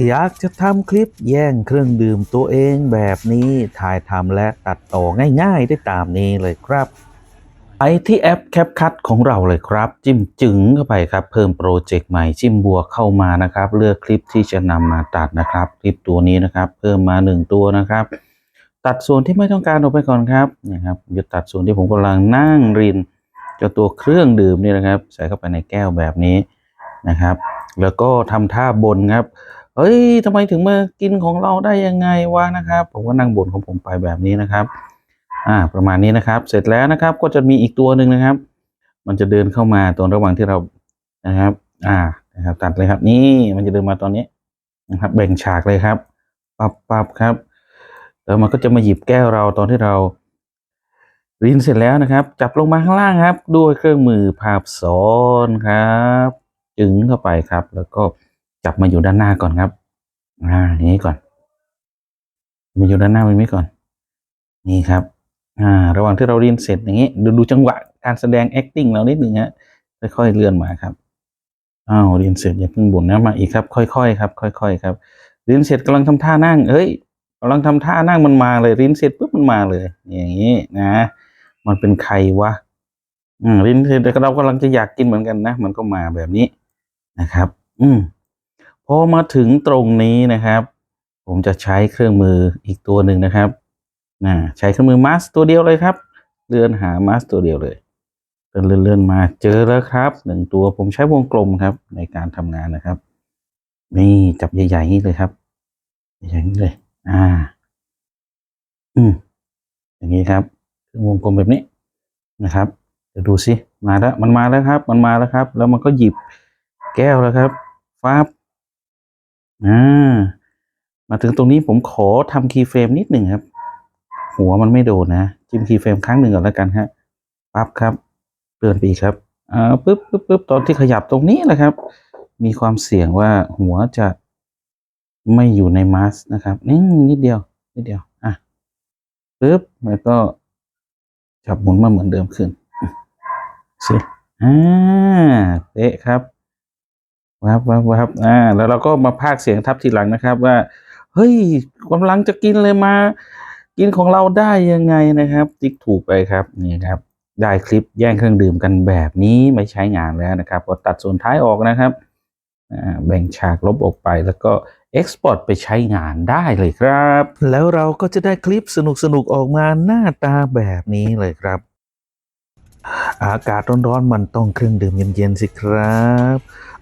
อยากจะทำคลิปแย่งเครื่องดื่มตัวเองแบบนี้ถ่ายทำและตัดต่อง่ายๆได้ตามนี้เลยครับไปที่แอป CapCut ของเราเลยครับ จิ้มจึงเข้าไปครับ เพิ่มโปรเจกต์ใหม่จิ้มบวกเข้ามานะครับ เลือกคลิปที่จะนำมาตัดนะครับ คลิปตัวนี้นะครับ เพิ่มมา 1 ตัวนะครับ ตัดส่วนที่ไม่ต้องการออกไปก่อนครับนะครับจะตัดส่วนที่ผมกำลังนั่งรินเจ้าตัวเครื่องดื่มนี่นะครับ ใส่เข้าไปในแก้วแบบนี้นะครับ แล้วก็ทำท่าบนครับ เฮ้ยทำไมถึงมากินของเราได้ยังไงวะนะครับ ผมก็นั่งบ่นของผมไปแบบนี้นะครับ อ่า ประมาณนี้นะครับ เสร็จแล้วนะครับ ก็จะมีอีกตัวหนึ่งนะครับ มันจะเดินเข้ามาตอนระหว่างที่เรานะครับ อ่า นะครับ ตัดเลยครับ นี่มันจะเดินมาตอนนี้นะครับ แบ่งฉากเลยครับ ปับปับครับ แล้วมันก็จะมาหยิบแก้วเราตอนที่เรารินเสร็จแล้วนะครับ จับลงมาข้างล่างครับ ด้วยเครื่องมือภาพซ้อนครับ จึงเข้าไปครับ แล้วก็ จับมาอยู่ด้านหน้าก่อนครับ อ่าอย่างนี้ก่อน มาอยู่ด้านหน้ามันไม่ก่อน นี่ครับ อ่า ระหว่างที่เราเรียนเสร็จอย่างนี้ ดูดูจังหวะการแสดง acting เรานิดหนึ่งฮะค่อยๆเลื่อนมาครับอ้าวเรียนเสร็จอย่าเพิ่งบ่นนะมาอีกครับ ค่อยๆครับ ค่อยๆครับเรียนเสร็จกำลังทำท่านั่งเฮ้ยกำลังทำท่านั่งมันมาเลยเรียนเสร็จปุ๊บมันมาเลย อย่างนี้นะ มันเป็นใครวะอืมเรียนเสร็จเรากำลังจะอยากกินเหมือนกันนะ มันก็มาแบบนี้นะครับ อืม อมาถึงตรงนี้นะครับ ผมจะใช้เครื่องมืออีกตัวหนึ่งนะครับนะใช้เครื่องมือมาสตัวเดียวเลยครับ เลื่อนหามาสตัวเดียวเลยเลื่อนเลื่อนมาเจอแล้วครับหนึ่งตัวผมใช้วงกลมครับในการทำงานนะครับ นี่จับใหญ่ๆนี่เลยครับอย่างนี้เลย อ่า อืมอย่างนี้ครับเครื่องวงกลมแบบนี้นะครับเดี๋ยวดูสิมาแล้วมันมาแล้วครับ มันมาแล้วครับ แล้วมันก็หยิบแก้วแล้วครับฟ้าบ อ่ามาถึงตรงนี้ผมขอทำคีย์เฟรมนิดหนึ่งครับ หัวมันไม่โดนนะ จิ้มคีย์เฟรมครั้งหนึ่งก่อนแล้วกันฮะปั๊บครับเลื่อนไปอีกครับอ่าปึ๊บปึ๊บปึ๊บตอนที่ขยับตรงนี้แหละครับ มีความเสี่ยงว่าหัวจะไม่อยู่ในมาสนะครับนี่นิดเดียว นิดเดียวอะปึ๊บแล้วก็จับหมุนมาเหมือนเดิมขึ้นสิอ่าเป๊ะครับ วับวับวับอ่าแล้วเราก็มาพากเสียงทับทีหลังนะครับ ว่า เฮ้ยกำลังจะกินเลยมา กินของเราได้ยังไงนะครับ ติ๊กถูกไปครับนี่ครับ ได้คลิปแย่งเครื่องดื่มกันแบบนี้ไม่ใช้งานแล้วนะครับก็ตัดส่วนท้ายออกนะครับแบ่งฉากลบออกไปแล้วก็ Export ไปใช้งานได้เลยครับ แล้วเราก็จะได้คลิปสนุกๆออกมาหน้าตาแบบนี้เลยครับ อากาศร้อนๆมันต้องเครื่องดื่มเย็นๆสิครับ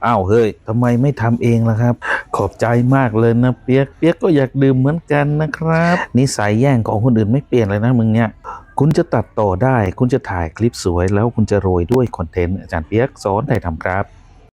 อ้าวเฮ้ยทำไมไม่ทำเองล่ะครับ ขอบใจมากเลยนะเปียกเปียกก็อยากดื่มเหมือนกันนะครับ นิสัยแย่งของคนอื่นไม่เปลี่ยนเลยนะมึงเนี่ยคุณจะตัดต่อได้ คุณจะถ่ายคลิปสวย แล้วคุณจะโรยด้วยคอนเทนต์อาจารย์เปียกสอนไทยทำครับ